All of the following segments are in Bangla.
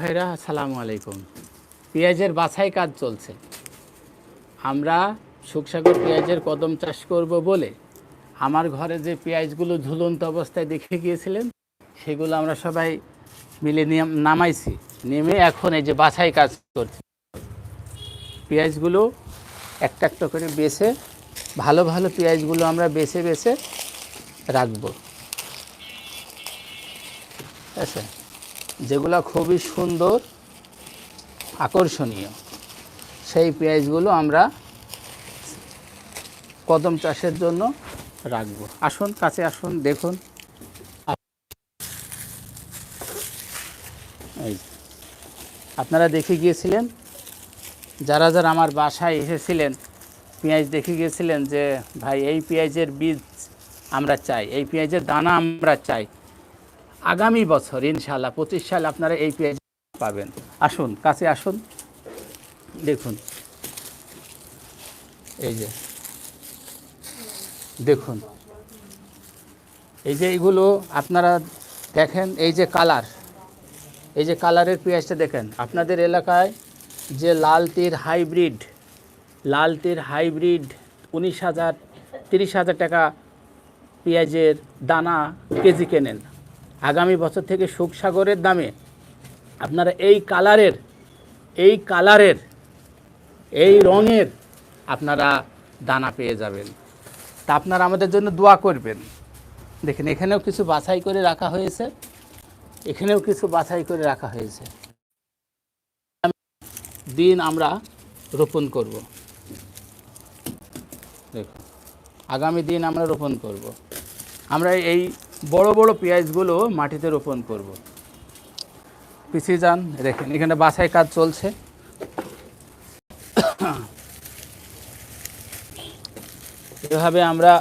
ভাইরা, আসসালামু আলাইকুম। পেঁয়াজের বাছাই কাজ চলছে। আমরা শুকসাগর পেঁয়াজের কদম চাষ করব বলে আমার ঘরে যে পেঁয়াজগুলো ঝুলন্ত অবস্থায় দেখে গিয়েছিলেন, সেগুলো আমরা সবাই মিলে নামাইছি। নেমে এখন এই যে বাছাই কাজ করছি। পেঁয়াজগুলো একটা একটা করে বেছে, ভালো ভালো পেঁয়াজগুলো আমরা বেছে বেছে রাখব। আছে? যেগুলো খুবই সুন্দর, আকর্ষণীয়। সেই পেঁয়াজগুলো আমরা কদম চাষের জন্য রাখব। আসুন, কাছে আসুন, দেখুন। এই আপনারা দেখে গিয়েছিলেন? যারা যারা আমার বাসায় এসেছিলেন, পেঁয়াজ দেখে গিয়েছিলেন যে, ভাই, এই পেঁয়াজের বীজ আমরা চাই, এই পেঁয়াজের দানা আমরা চাই। আগামী বছর ইনশাল্লাহ পঁচিশ সাল আপনারা এই পেঁয়াজ পাবেন। আসুন, কাছে আসুন। দেখুন। এই যে। দেখুন। এই যে এইগুলো আপনারা দেখেন, এই যে কালার। এই যে কালারের পেঁয়াজটা দেখেন। আপনাদের এলাকায় যে লাল তীর হাইব্রিড লাল তীর হাইব্রিড উনিশ হাজার, তিরিশ হাজার টাকা পেঁয়াজের দানা কেজি কেনেন। আগামী বছর থেকে সুখসাগরের দামে আপনারা এই কালারের এই কালারের, এই রঙের আপনারা দানা পেয়ে যাবেন। তা আপনারা আমাদের জন্য দোয়া করবেন। দেখেন, এখানেও কিছু বাছাই করে রাখা হয়েছে। এখানেও কিছু বাছাই করে রাখা হয়েছে। দিন আমরা রোপণ করব। দেখুন, আগামী দিন আমরা রোপণ করব। আমরা এই বড় বড় পেঁয়াজগুলো মাটিতে রোপণ করব। পিছিয়ে যান, দেখেন, এখানে বাছাই কাজ চলছে। এভাবে আমরা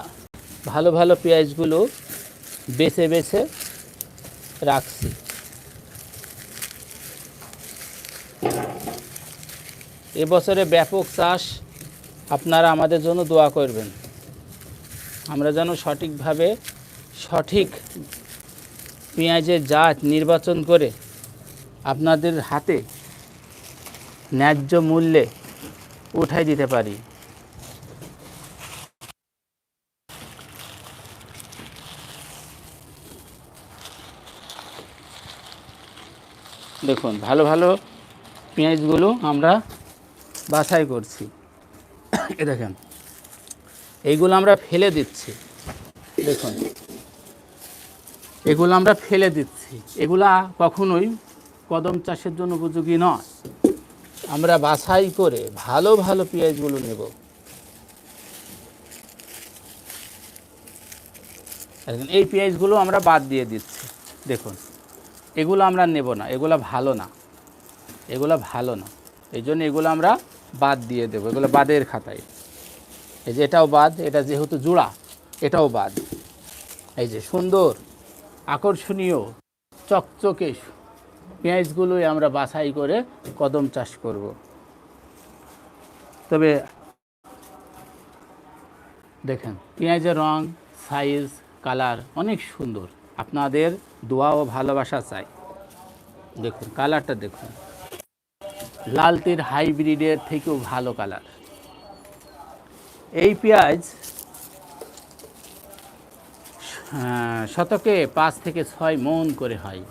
ভালো ভালো পেঁয়াজগুলো বেছে বেছে রাখছি। এবছরে ব্যাপক চাষ আপনারা আমাদের জন্য দোয়া করবেন। আমরা যেন সঠিকভাবে সঠিক পেঁয়াজের জাত নির্বাচন করে আপনাদের হাতে ন্যায্য মূল্যে উঠাই দিতে পারি। দেখুন, ভালো ভালো পেঁয়াজগুলো আমরা বাছাই করছি। এ দেখেন, এইগুলো আমরা ফেলে দিচ্ছি। দেখুন এগুলো আমরা ফেলে দিচ্ছি। এগুলা কখনোই কদম চাষের জন্য উপযোগী নয়। আমরা বাছাই করে ভালো ভালো পেঁয়াজগুলো নেব। এই পেঁয়াজগুলো আমরা বাদ দিয়ে দিচ্ছি। দেখুন, এগুলো আমরা নেব না। এগুলো ভালো না। এগুলো ভালো না। এই জন্য এগুলো আমরা বাদ দিয়ে দেবো। এগুলো বাদের খাতায়। এই যে এটাও বাদ, এটা যেহেতু জোড়া, এটাও বাদ। এই যে সুন্দর। আকর্ষণীয় চকচকে পেঁয়াজগুলোই আমরা বাছাই করে কদম চাষ করব। তবে দেখেন, পেঁয়াজের রং সাইজ কালার অনেক সুন্দর। আপনাদের দোয়া ও ভালোবাসা চাই। দেখুন কালারটা দেখুন। লাল তীর হাইব্রিডের থেকেও ভালো কালার এই পেঁয়াজ শতকে পাঁচ থেকে ছয় মন করে হয়।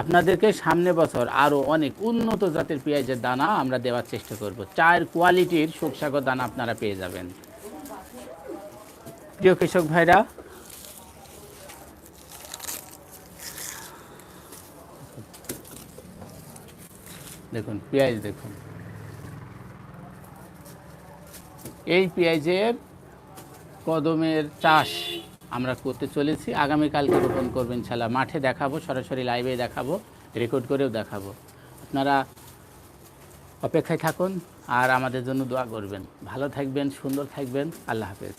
আপনাদেরকে সামনে বছর আরও অনেক উন্নত জাতের পেঁয়াজের দানা আমরা দেওয়ার চেষ্টা করব। চার কোয়ালিটির সুকসাগর দানা আপনারা পেয়ে যাবেন। প্রিয় কৃষক ভাইরা, দেখুন, পেঁয়াজ দেখুন। এই পেঁয়াজের কদমের চাষ আমরা করতে চলেছি। আগামীকালকে রোপণ করবেন ইনশাল্লাহ মাঠে দেখাবো, সরাসরি লাইভে দেখাবো রেকর্ড করেও দেখাবো। আপনারা অপেক্ষায় থাকুন আর আমাদের জন্য দোয়া করবেন। ভালো থাকবেন, সুন্দর থাকবেন। আল্লাহ হাফেজ।